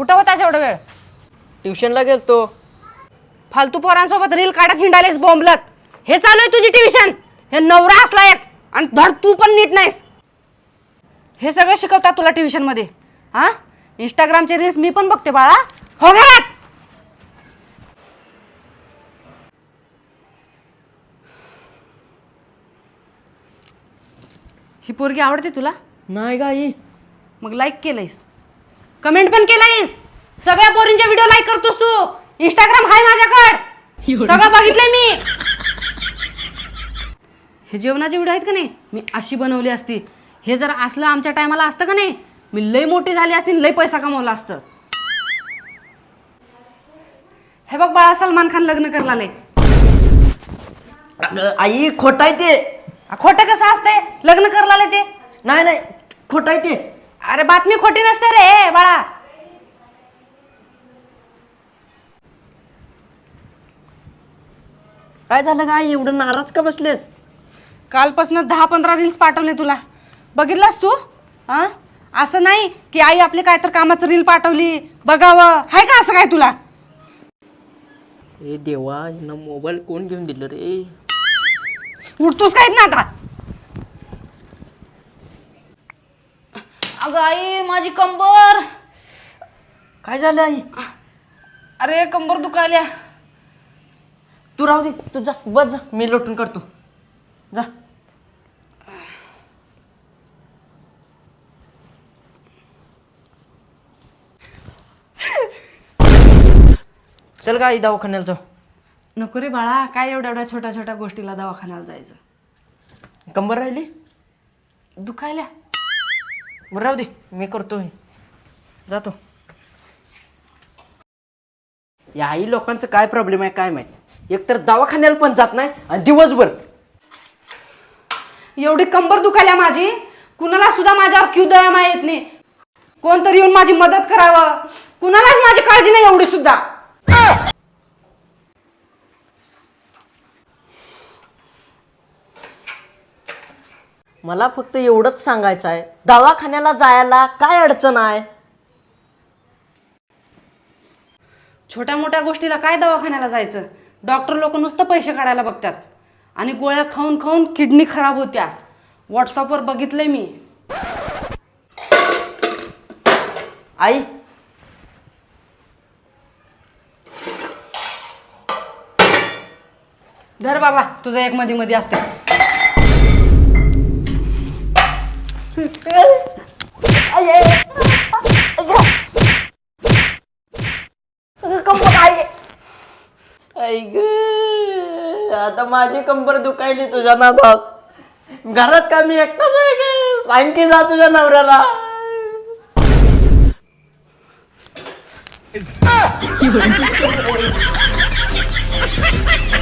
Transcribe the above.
कुठं होतास एवढा वेळ? ट्युशनला गेलतो. फालतू पोरांसोबत रील काढत हिंडालेस बोंबलत. हे चालू आहे तुझी ट्युशन. हे नवरा असला एक. आणि धड तू पण नीट नाहीस. हे सगळं शिकवतात तुला ट्युशनमध्ये हा? इंस्टाग्रामचे रील्स मी पण बघते बाळा. हो घरात. ही पोरगी आवडते तुला? नाही गाई. मग लाईक केलंयस. कमेंट पण केलंयस. सगळ्या पोरींचे व्हिडिओ लाईक करतोस तू. इंस्टाग्राम हाय माझ्याकड. सगळं बघितलंय मी. हे जेवणाचे व्हिडिओ आहेत का नाही? मी अशी बनवली असती. हे जर असलं आमच्या टायमाला असतं का नाही? मी लय मोठी झाली असती लय पैसा कमवला असतं. हे बघ बाळा सलमान खान लग्न करला अगं, आई खोट आहे ते. खोटं कसं असतंय? लग्न करला ते. नाही नाही खोट आहे ते. अरे बातमी खोटी नसते रे बाळा. काय झालं गाई एवढं नाराज का बसलेस? कालपासून दहा पंधरा रील्स पाठवले तुला. बघितलास तू? हा असं नाही की आई आपली काय तर कामाचं रील पाठवली बघावं. हाय का असं काय तुला? ए देवा हिनं मोबाईल कोण घेऊन दिलं रे? उठतोस काय ना आता? अगं आई माझी कंबर. काय झालं आई? अरे कंबर दुखायल्या. तू राहू दे तू जा. बस जा मी लोटून करतो. जा. चल गाई दवाखान्याला जाऊ. नको रे बाळा काय एवढ्या एवढ्या छोट्या छोट्या गोष्टीला दवाखान्याला जायचं? कंबर राहिली? दुखायल्या. बरं राहू दे. मी करतो हे. जातो. या आई लोकांचं काय प्रॉब्लेम आहे काय माहीत? एकतर दवाखान्याला पण जात नाही आणि दिवसभर. एवढी कंबर दुखायल्या माझी? कुणाला सुद्धा माझ्यावर क्यू दया येत नाही. कोणतरी येऊन माझी मदत करावं. कुणालाच माझी काळजी नाही एवढी सुद्धा. मला फक्त एवढंच सांगायचं आहे. दवाखान्याला जायला काय अडचण आहे? छोट्या मोठ्या गोष्टीला काय दवाखान्याला जायचं? डॉक्टर लोक नुसतं पैसे काढायला बघतात. आणि गोळ्या खाऊन खाऊन किडनी खराब होत्या. व्हॉट्सअपवर बघितलंय मी. आई. धर बाबा तुझं एक मध्ये मध्ये असते आता माझी कंबर दुखायली तुझ्या नादात. घरात का मी एकटाच आहे ग? सांग की जा तुझ्या नवऱ्याला.